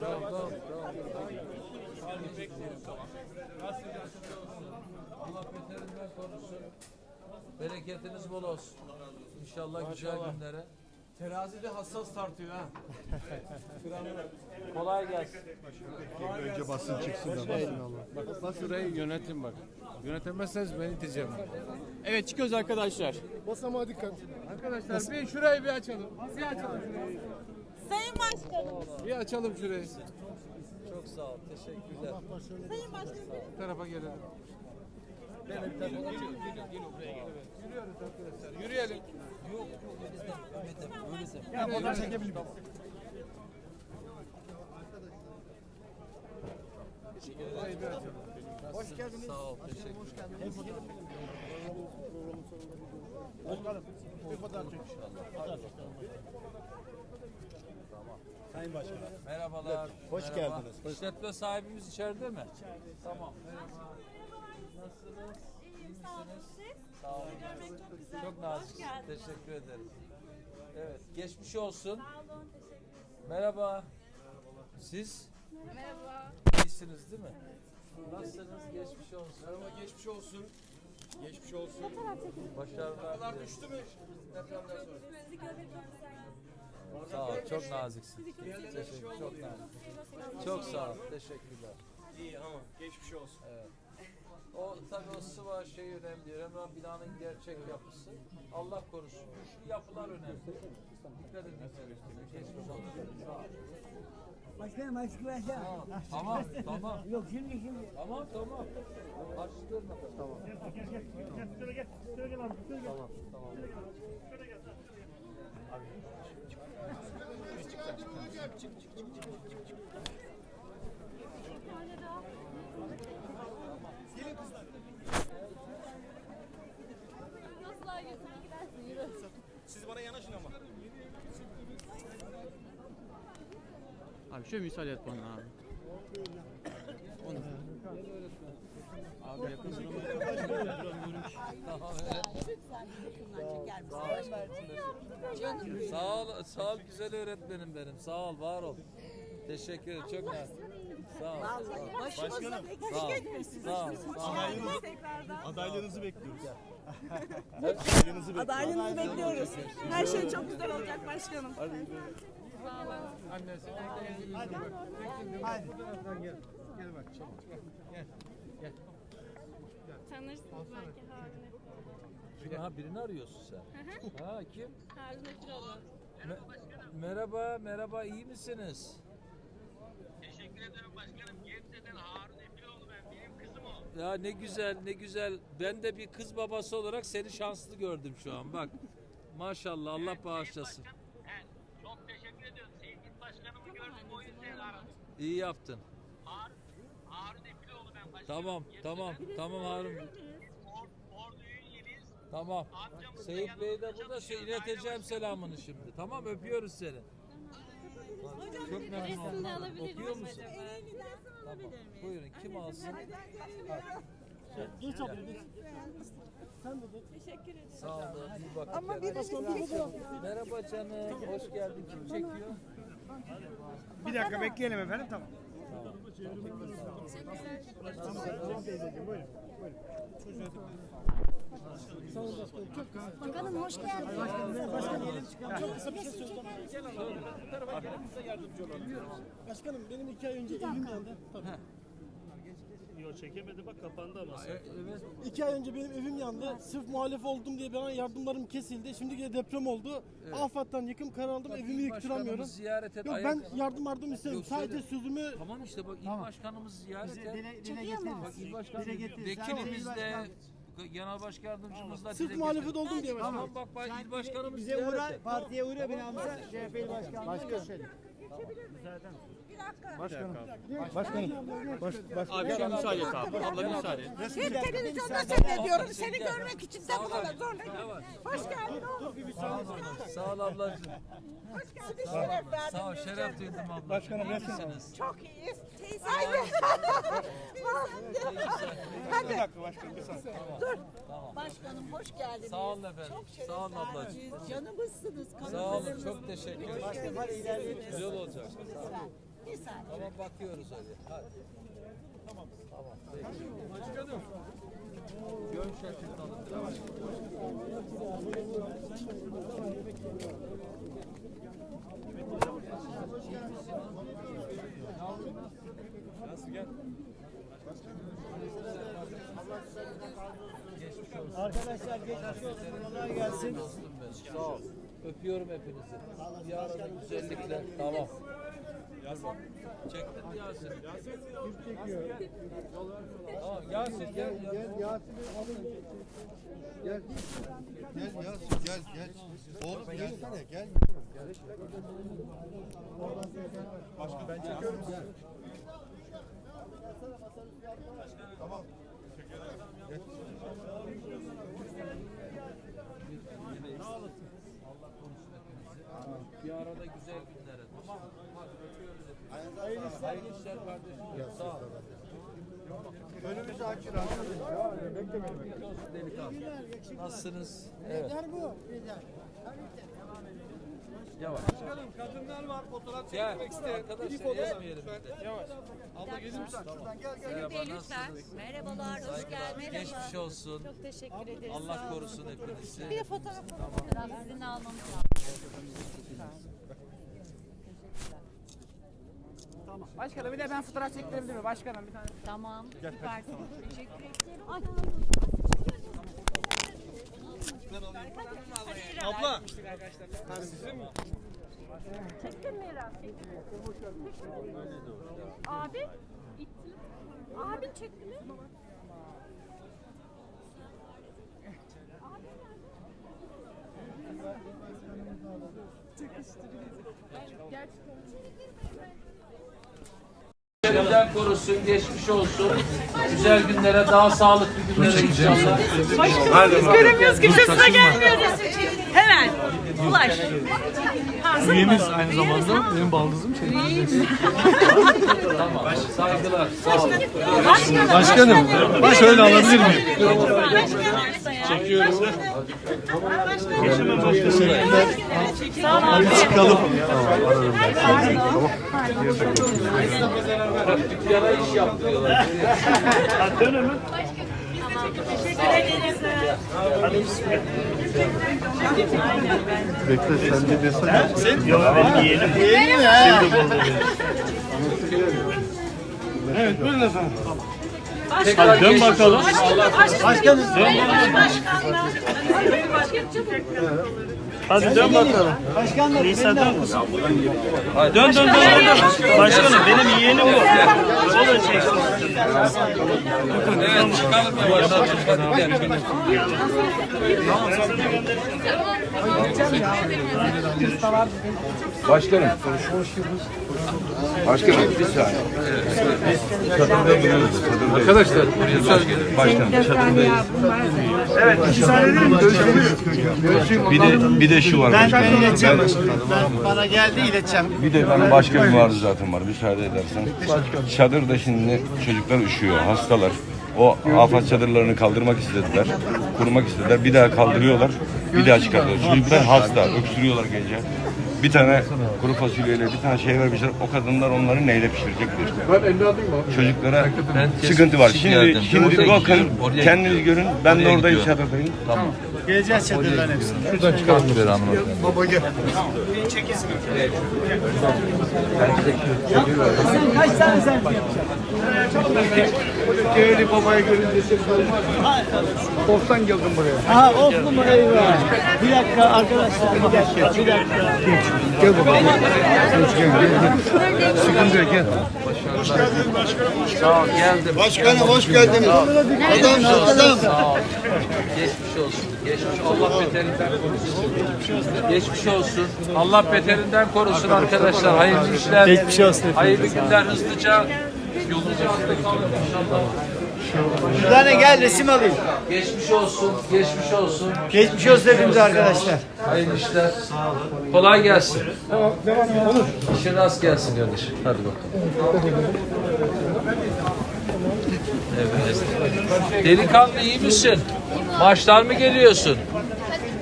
Tamam tamam tamam. Hadi bekleyelim tamam. Allah beterinden korusun. Bereketiniz bol olsun. İnşallah güzel günlere. Terazide hassas tartıyor ha. Kolay gelsin. Önce basın çıksın da basın Allah. Bak şurayı yönetin bak. Yönetemezseniz ben iteceğim. Evet çıkıyoruz arkadaşlar. Basamağa dikkat. Arkadaşlar bir şurayı bir açalım. Bir açalım şurayı. Sayın Başkanım, Bir açalım şurayı. Çok sağ ol. Teşekkürler. Sayın Başkanım. Bu tarafa gelelim. Yürüyelim. Yok yok. Ümmetim. Öylesin. Ya buradan çekebilir miyim? Hoş geldiniz. Sağ ol. Teşekkür Başkanım bir fotoğraf çek. Sayın Başkanım. Merhabalar. Hoş merhaba. geldiniz. İşletme sahibimiz içeride mi? Tamam. Merhaba. Nasılsınız? İyi Sağ olun siz. Sağ olun. Sizi görmek çok güzel. Çok Hoş geldiniz. Teşekkür ederim. Evet. Geçmiş olsun. Sağ olun, teşekkür ederim. Merhaba. Siz Merhaba. iyisiniz değil mi? Nasılsınız? Geçmiş olsun. Merhaba geçmiş olsun. Geçmiş olsun. Başarılar dilerim. Düştü mü? Depremden sonra. Sizi görmek çok güzel. Sağ ol. Çok naziksin. Teşekkür. Çok nazik. Çok sağ ol. Teşekkürler. İyi ama geçmiş olsun. O tabii o sıva şey önemli. Önemli binanın gerçek yapısı. Allah korusun. Şu yapılar önemli. Dikkat edin. Geçmiş olsun. Başkanım açık versene. Tamam, tamam. Yok şimdi şimdi. Tamam, tamam. Açtırma. Tamam. Tamam, tamam. Nasıl ayrılsın? Gidersin, yürü. Siz bana yanaşın ama. Abi şöyle müsaade et bana abi. Abi yakın Tamam, evet. Sağ ol, sağ ol güzel öğretmenim benim. Sağ ol, var ol. Teşekkür ederim. Çok nazik. Sağ ol. Sağ ol. Başımızda Sağ ol. Sağ ol. Sağ ol. Geldiniz tekrardan. Adaylığınızı bekliyoruz. Adaylığınızı bekliyoruz. Her şey çok güzel olacak başkanım. Annesi. Tanırsınız belki Harun'u. Kim- Ha birini arıyorsun sen. Ha kim? Harun Ekiroğlu. Me- merhaba, merhaba. iyi misiniz? Teşekkür ederim başkanım. Gebze'den Harun Efiroğlu ben. Benim kızım o. Ya ne güzel, ne güzel. Ben de bir kız babası olarak seni şanslı gördüm şu an. Bak. Maşallah Allah Sayın bağışlasın. Başkan, he, çok teşekkür ediyorum. Sevgili başkanımı gördüm o yüzden aradım. İyi yaptın. Harun, Harun Efiroğlu ben başkanım. Tamam, tamam, tamam Harun. Tamam. Amcamız Seyit Bey de burada şey, ileteceğim selamını şimdi. Tamam öpüyoruz seni. Çok memnun Resim de oldum. alabilir Okuyor miyim musun? acaba? Tamam. Buyurun kim alsın? Geç abi geç. Teşekkür ederim. Sağ olun. İyi bakın. Ama Merhaba canım. Hoş geldin. Kim çekiyor? Bir dakika bekleyelim efendim tamam. Bakanım hoş geldiniz. Başkanım benim iki ay önce evim yandı. Tabii. Yok çekemedi bak kapandı ama. Evet. İki ay önce benim evim yandı. Sırf muhalef oldum diye bana yardımlarım kesildi. Şimdi yine deprem oldu. Afat'tan yıkım kar aldım. Bak, evimi il yıktıramıyorum. başkanımız ziyaret et. Yok ben yardım yardım istemiyorum. Yok, Sadece söyle. sözümü Tamam işte bak il başkanımız ziyaret et. Çekiyor mu? Bak il başkanı vekilimizle genel başkan yardımcımızla Sırf dile muhalefet getir. oldum diye başkanım. Tamam bak bak il başkanımız Bize ziyaret uğra, et. partiye uğra binamıza CHP başkanlığı görüşelim. Başkanım. Başkanım. Baş, baş, Abi şöyle müsaade et abi. Abla müsaade et. Hep televizyonda seyrediyorum. Seni görmek için de bu kadar zorlayın. Hoş geldin oğlum. Sağ ol ablacığım. Hoş geldin. Şeref verdin. Sağ ol şeref duydum abla. Başkanım, misiniz? Çok iyiyiz. Ay be. Hadi. bir dakika başkanım bir saniye. Dur. Başkanım hoş geldiniz. Sağ olun efendim. Çok şeref Sağ olun ablacığım. Canımızsınız. Sağ olun çok teşekkür ederim. Güzel olacak. Tamam bakıyoruz hadi. Hadi. Tamam. Tamam. Peki. Gön şekil tanıtır. Arkadaşlar geçmiş olsun. Kolay gelsin. Sağ ol. Öpüyorum hepinizi. Bir arada güzellikle. Tamam. Çektin mi Yasin? Yasin. Tamam Yasin gel. gel. Gel. Gel Yasin gel gel. Oğlum gelsene gel. Ben çekiyorum sizi. Tamam. Bir arada güzel günlere. Tamam. Hadi öpüyoruz hepinizi. Hayırlı işler. Hayırlı işler kardeşim. Sağ ol. Önümüzü açın arkadaşlar. Olsun delikanlı. Nasılsınız? Evet. Yavaş. Kadınlar var fotoğraf Gel. çekmek isteyen. Arkadaşlar yazmayalım. Yavaş. Abla gelir misin? Merhaba nasılsınız? Merhabalar, hoş Saygılar. geldin. Geçmiş olsun. Çok teşekkür ederiz. Allah korusun hepinizi. Bir fotoğraf Sizin almamız lazım. Başkanım bir de ben fotoğraf çekilebilir miyim? Başkanım bir tane. Tamam, süpersin. Teşekkür ederim. Ay. Abla. Çektin mi Eren? Abi, ittin. Abin çekti mi? Elimden korusun, geçmiş olsun. Güzel günlere, daha sağlıklı günlere inşallah. Göremiyoruz kimse size gelmiyor. Hemen. Ulaş. Üyemiz aynı zamanda benim baldızım şey. Tamam, saygılar. Sağ olun. Başkanım, şöyle alabilir miyim? Çekiyorum. Teşekkürler. Hadi çıkalım. Dükkana iş yaptırıyorlar. Bekle sen de desene. Tekrar dön bakalım. Başkanım. Hadi dön bakalım. Başkanlar. Nisan'dan Dön dön dön. Başkanım benim yeğenim bu. O da çeksin. Evet, çıkalım. Başkanım. Başkanım bir saniye. Çadırda. Arkadaşlar. Başkanım çadırdayız. Evet iki saniye değil mi? Bir de, bir de şu var başkanım. Ben, Ben bana geldi ileteceğim. bir de benim başka bir vardı zaten var müsaade edersen. Çadırda şimdi çocuklar üşüyor, hastalar. O afet çadırlarını kaldırmak istediler, kurmak istediler. Bir daha kaldırıyorlar, bir daha çıkartıyorlar. Çocuklar hasta, öksürüyorlar gece. Bir tane kuru fasulyeyle bir tane şey vermişler. O kadınlar onları neyle pişirecekler? Çocuklara sıkıntı var. Şimdi şimdi bakın kendiniz görün. Ben de oradayım çadırdayım. Geleceğiz çadırların hepsine. Şuradan çıkartıver hanımefendi. Baba gel. Kaç tane sen? Köylü babayı görünce sen Oftan geldim buraya. Ha of numarayı ver. Bir dakika arkadaşlar bir dakika bir dakika. Gel bakalım. Gel gel gel. Sıkıntı yok gel. Sağ ol, geldim. Başkanım hoş geldiniz. Adam adam. Geçmiş olsun. Geçmiş Allah beterinden korusun. Geçmiş olsun. Allah beterinden korusun arkadaşlar. Hayırlı işler. Geçmiş olsun. Hayırlı günler hızlıca yolunuz üstünde kalın inşallah. Bir tane gel resim alayım. Geçmiş olsun. Geçmiş olsun. Geçmiş olsun hepimize arkadaşlar. Hayırlı işler. Kolay gelsin. Tamam, devam Olur. İşin rast gelsin kardeşim. Hadi bakalım. Evet. Delikanlı iyi misin? Maçtan mı geliyorsun?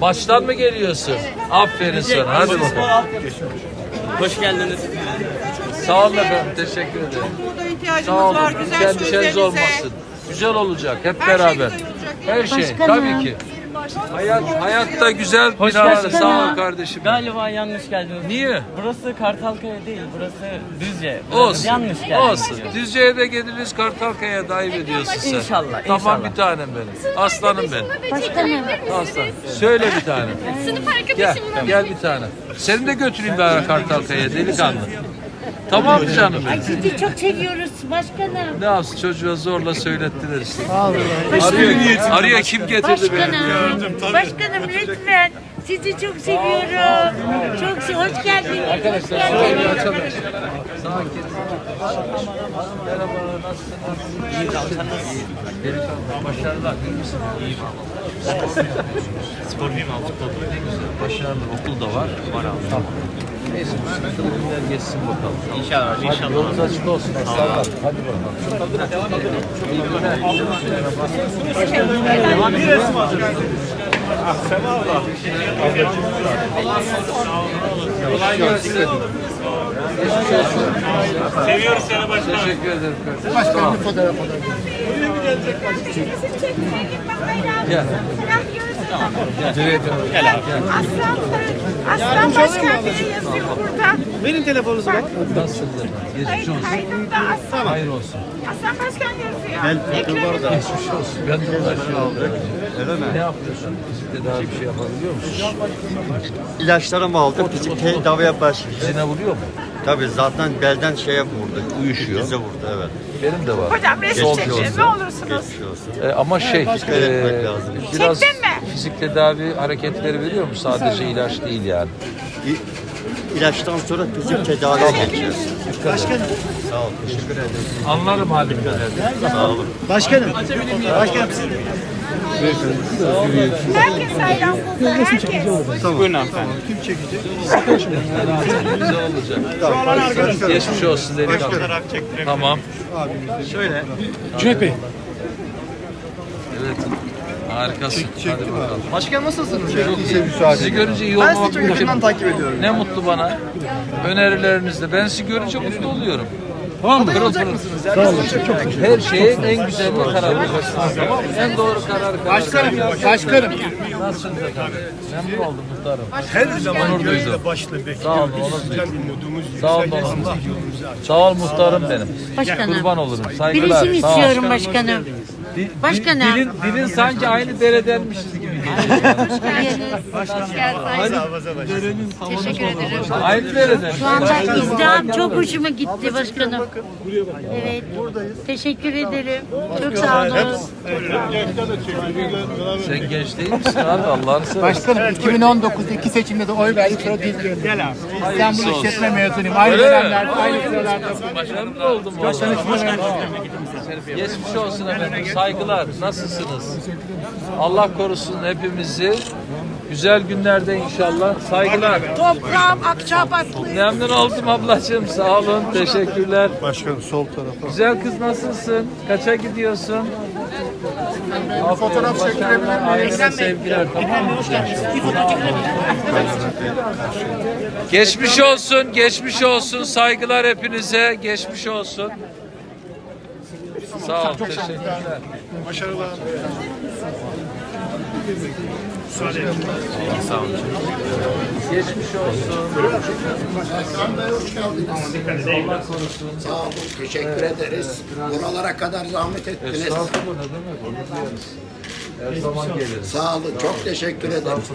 Maçtan mı geliyorsun? Aferin sana. Hadi bakalım. Hoş geldiniz. Sağ olun efendim. Teşekkür ederim. Burada ihtiyacımız Sağ olun. var. Güzel Endişeniz sözlerinize. olmasın. Güzel olacak hep Her şey beraber. güzel olacak. Her şey tabii ki. Hayat hayatta güzel Hoş binalar. geldiniz. Sağ ol kardeşim. Galiba yanlış geldiniz. Niye? Burası Kartalkaya değil, burası Düzce. Burası Olsun. Yanlış geldiniz. Olsun. Düzce'ye de geliriz Kartalkaya'ya da ayıp ediyorsun sen. İnşallah, Tamam inşallah. bir tanem benim. Aslanım benim. Başkanım. Aslan. Söyle bir tane. Sınıf Gel. arkadaşımla. Gel bir tane. Seni de götüreyim bir ara Kartalkaya'ya delikanlı. Tamam mı canım benim? Sizi çok seviyoruz başkanım. Ne yapsın çocuğa zorla söylettiler işte. Arıyor, arıyor kim getirdi beni? Başkanım. Başkanım lütfen. Sizi çok seviyorum. Çok se- hoş geldiniz. Arkadaşlar şöyle açalım. Sakin. Merhaba, nasılsınız? İyi, Delikanlı, başarılar. İyi misin? İyiyim Sporcuyum abi, futbolda. Ne güzel, başarılı. Okul da var. Var abi. Tamam. Neyse, günler geçsin bakalım. İnşallah, inşallah. Hadi yolunuz açık olsun. Aslanlar. Hadi bakalım. İyi günler. Kolay gelsin. Seviyoruz seni başkanım. Teşekkür ederim kardeşim. Başkanım bir fotoğraf Gel. Gel. Aslan, Aslan Başkan diye yazıyor burada. Verin telefonunuzu bak. Efendim? Geçmiş olsun. Kaydında Aslan, Hayır olsun. Aslan Başkan yazıyor. Ekrem Geçmiş olsun. Ben de uğraşıyorum. Öyle mi? Ne yapıyorsun? Fizikte daha bir şey yapabiliyor musun? İlaçlarımı aldım. Tedaviye başladım. Dizine vuruyor mu? Tabii zaten belden şeye vurdu. Uyuşuyor. Dize vurdu evet. Benim de var. Hocam resim Sol ne olursunuz. Geçmiş olsun. E, ama şey, etmek e, lazım. biraz Çektin mi? fizik tedavi hareketleri veriyor mu? Sadece ilaç değil yani. İ- İlaçtan sonra fizik tedaviye geçiyorsun. Başkanım. Sağ ol. Teşekkür ederim. Anlarım halimden. Sağ olun. Başkanım. Başkanım. Herkes hayran burada. Herkes. Güzel olacak. Geçmiş olsun delikanlı. Tamam. Şöyle. CHP. Evet. Harikasın. Hadi bakalım. Başkan nasılsınız ya? Çok iyi. Sizi görünce iyi olmak mümkün. takip ediyorum. Ne mutlu bana. Önerilerinizle. Ben sizi görünce mutlu oluyorum. Tamam mı? Pırıl pırıl. Her şeyin en güzelini karar vereceksiniz. Tamam mı? En doğru kararı karar Başkanım, başkanım. Nasılsınız efendim? Memnun oldum muhtarım. Her zaman onur duydum. Sağ olun, onur duydum. Sağ olun, onur duydum. Sağ ol muhtarım benim. Başkanım. Kurban olurum. Saygılar. Birisini Sağ ol. istiyorum başkanım. Di- Başkanım. Dilin, dilin sanki aynı deredenmişiz gibi. Teşekkür ederim. Şu anda izdiham çok hoşuma gitti başkanım. Evet. Teşekkür ederim. Çok sağ olun. Sen genç değil misin abi Allah'ını seversen. Başkanım 2019'da iki seçimde de oy verdik sonra. Gel abi. İstanbul. İşletme mezunuyum. Aynı dönemlerde, aynı sıralarda. Başarılı oldum vallahi. Geçmiş olsun efendim. Saygılar. Nasılsınız? Allah korusun hepimizi. Güzel günlerde inşallah. Saygılar. Toprağım Akçabatlı. Memnun oldum ablacığım. Sağ olun. Teşekkürler. Başkanım sol tarafa. Güzel kız nasılsın? Kaça gidiyorsun? Fotoğraf çektirebilir miyim? Ailene sevgiler. Tamam mı? Geçmiş olsun, geçmiş olsun. Saygılar hepinize. Geçmiş olsun. Sağ ol, teşekkürler. Başarılar. Geçmiş olsun. Allah korusun. Sağ olun, teşekkür ederiz. Buralara kadar zahmet ettiniz. Estağfurullah ne demek. Her zaman geliriz. Sağ olun, çok teşekkür ederiz.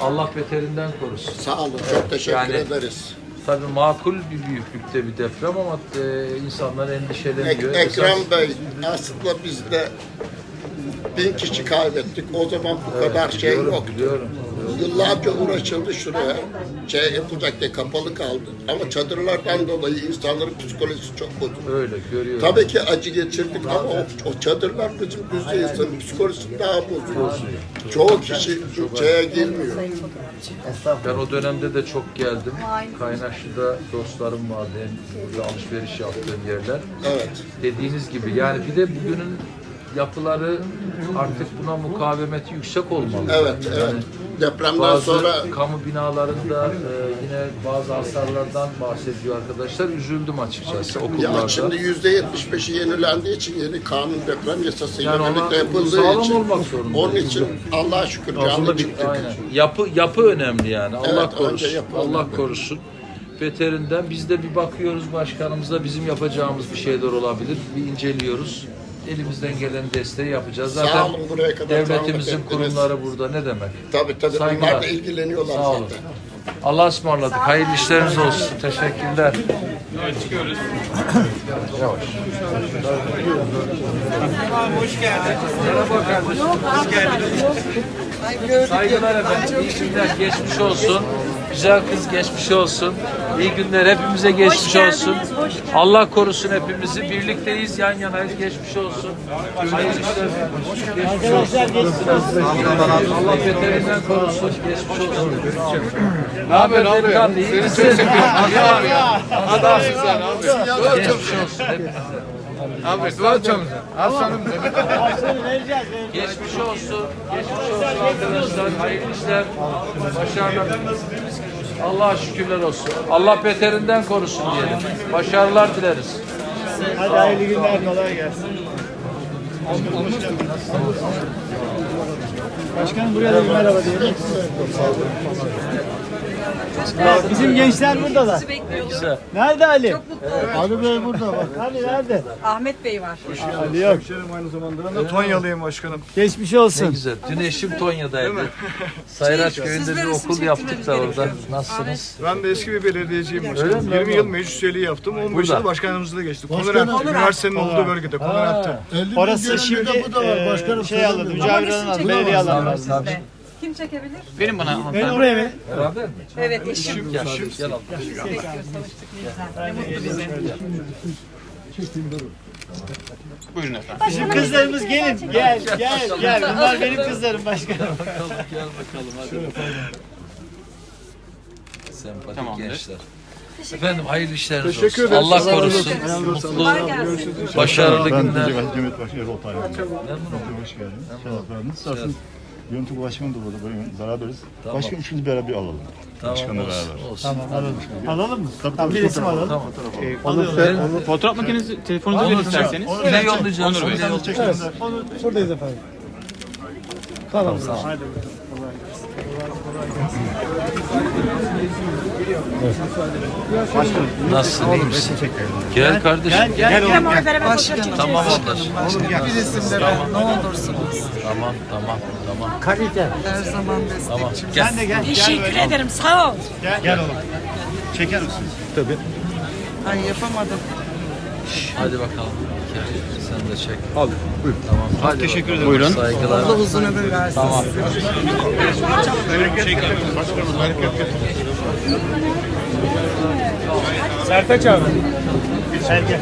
Allah beterinden korusun. Sağ olun, çok teşekkür Yani- ederiz. Tabii makul bir büyüklükte bir deprem ama e, insanlar endişeleniyor. Ek- Ekrem Esas- Bey, aslında biz de bin kişi kaybettik. O zaman bu kadar şey biliyorum. Yıllarca uğraşıldı şuraya. Şey yapılacak diye kapalı kaldı. Ama çadırlardan dolayı insanların psikolojisi çok bozuldu. Öyle görüyorum. Tabii ki acı geçirdik ama o, o çadırlar bizim düzce insanın psikolojisini daha bozuyor. Çoğu kişi şeye girmiyor. Ben o dönemde de çok geldim. Kaynaşlı'da dostlarım vardı. Hem burada alışveriş yaptığım yerler. Evet. Dediğiniz gibi yani bir de bugünün yapıları artık buna mukavemeti yüksek olmalı. Evet, evet. Yani Depremden bazı sonra kamu binalarında e, yine bazı hasarlardan bahsediyor arkadaşlar. Üzüldüm açıkçası okullarda. ya şimdi yüzde yetmiş beşi yenilendiği için yeni kanun deprem yasasıyla Yani birlikte yapıldığı sağlam için olmak zorunda. onun için Allah'a şükür canlı çıktık. Aynen. Yapı yapı önemli yani. Allah Evet, önce korusun. yapı Allah önemli. korusun. Beterinden biz de bir bakıyoruz başkanımızla bizim yapacağımız bir şeyler olabilir. Bir inceliyoruz. Elimizden gelen desteği yapacağız. Sağ Zaten olun, buraya kadar devletimizin kurumları burada ne demek? Tabii tabii Saygılar. onlar da ilgileniyorlar Sağ olun. zaten. Allah'a ısmarladık. Hayırlı işleriniz olsun. Teşekkürler. Yavaş. Merhaba kardeşim. Hoş geldiniz. Saygılar efendim. İyi günler. Geçmiş olsun. Güzel kız geçmiş olsun. İyi günler. Hepimize geçmiş olsun. Allah korusun hepimizi. Birlikteyiz. Yan yanayız. Geçmiş olsun. Hayırlı işler. Geçmiş olsun. Allah beterinden korusun. Geçmiş olsun. Ne haber abi? İyi misin? Adamsın sen abi. Geçmiş olsun hepimize. Abi dua çalın. Aslanım Geçmiş olsun. Geçmiş olsun arkadaşlar. Hayırlı işler. Başarılar. Allah'a şükürler olsun. Allah beterinden korusun diyelim. Başarılar dileriz. Hadi hayırlı günler, kolay gelsin. Başkanım buraya da bir merhaba diyelim. Bizim gençler burada da. Nerede Ali? Ali Bey burada bak. Ali nerede? Ahmet Bey var. Ali yok. Aynı zamanda ben de Tonyalıyım başkanım. Geçmiş Ne olsun. güzel. Dün eşim Tonya'daydı. Sayraç köyünde bir okul yaptık da orada. Nasılsınız? Ben de eski bir belediyeciyim başkanım. mi? 20 yıl meclis üyeliği yaptım. 15 Burada. yıl başkanımızla geçti. Konurent, üniversitenin olduğu bölgede. Konurent'te. Orası şimdi e, şey alındı, mücavir alındı, belediye alındı. Tabii. Kim çekebilir? Verin bana Ben oraya ver. Beraber mi? Evet eşim. Gel, gel al. Bekliyoruz, tanıştık ne güzel. Ne mutlu bize. Buyurun efendim. Bizim kızlarımız gelin. Gel, gel, gel. Bunlar benim kızlarım başkanım. Bakalım, gel bakalım hadi. Sempatik Tamamdır. gençler. Efendim hayırlı işleriniz Teşekkür olsun. ederiz. Allah Allah razı korusun. olsun. Mutlu, başarılı günler. Cemiyet Başkanı Rol Tayyip. Memnunum. Hoş geldiniz. Şeref verdiniz. Zaten yönetim başkanı da burada. Böyle beraberiz. Tamam. Başkan üçümüz beraber alalım. Tamam Başkanla olsun. beraber. olsun. Alalım mı? Tamam, bir resim alalım. Tamam. Olur. Fotoğraf makinesi telefonunuzu verin isterseniz. Ne yollayacağız? Onur Bey. Ne yollayacağız? Buradayız efendim. Tamam. Hadi. Nasılsın? iyi misin? Gel kardeşim. Gel oğlum. Tamam ablacığım. Bir resimde ne olursunuz. Tamam tamam tamam. Kalite. Her zaman Tamam. Gel. Sen de gel. Teşekkür gel, ederim sağ ol. Gel, gel oğlum. Çeker misiniz? Ay yapamadım. Hadi bakalım. Sen de çek. Al. Buyur. Tamam. Hadi teşekkür ederim. Buyurun. Saygılar. Allah uzun ömür versin. Tamam. Sertaç abi. Gel gel.